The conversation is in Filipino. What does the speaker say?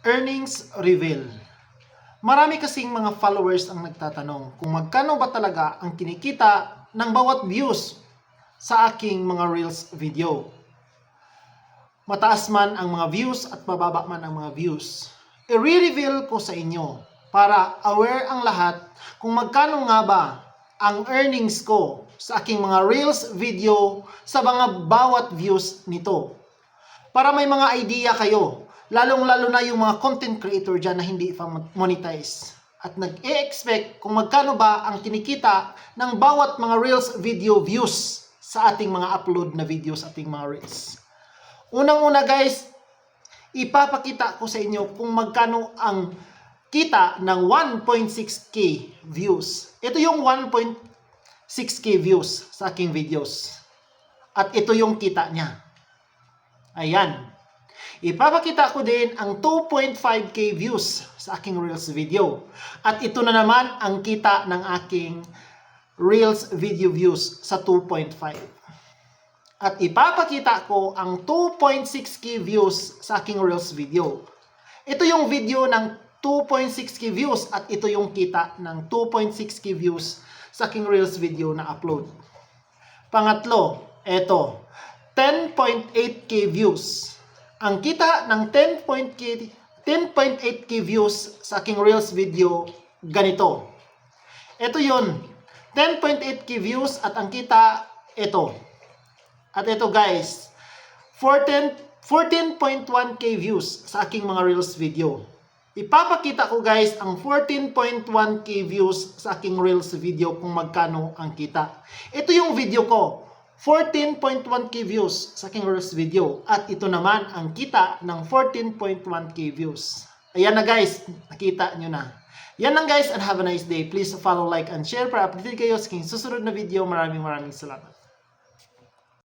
Earnings reveal. Marami kasing mga followers ang nagtatanong kung magkano ba talaga ang kinikita ng bawat views sa aking mga Reels video. Mataas man ang mga views at mababa man ang mga views. I-reveal ko sa inyo para aware ang lahat kung magkano nga ba ang earnings ko sa aking mga Reels video sa mga bawat views nito. Para may mga idea kayo, lalong-lalo na yung mga content creator dyan na hindi pa monetize. At nag-e-expect kung magkano ba ang kinikita ng bawat mga Reels video views sa ating mga upload na videos ating mga Reels. Unang-una guys, ipapakita ko sa inyo kung magkano ang kita ng 1.6k views. Ito yung 1.6k views sa aking videos. At ito yung kita niya. Ayan. Ipapakita ko din ang 2.5k views sa aking Reels video. At ito na naman ang kita ng aking Reels video views sa 2.5. At ipapakita ko ang 2.6k views sa aking Reels video. Ito yung video ng 2.6k views at ito yung kita ng 2.6k views sa aking Reels video na upload. Pangatlo, ito, 10.8k views. Ang kita ng 10.8k 10.8k views sa aking Reels video ganito. Ito yun. 10.8k views at ang kita ito. At ito guys, 14 14.1k views sa aking mga Reels video. Ipapakita ko guys ang 14.1k views sa aking Reels video kung magkano ang kita. Ito yung video ko. 14.1k views sa aking Reels video. At ito naman ang kita ng 14.1k views. Ayan na guys, nakita nyo na. Yan lang guys and have a nice day. Please follow, like, and share para updated kayo sa aking susunod na video. Maraming maraming salamat.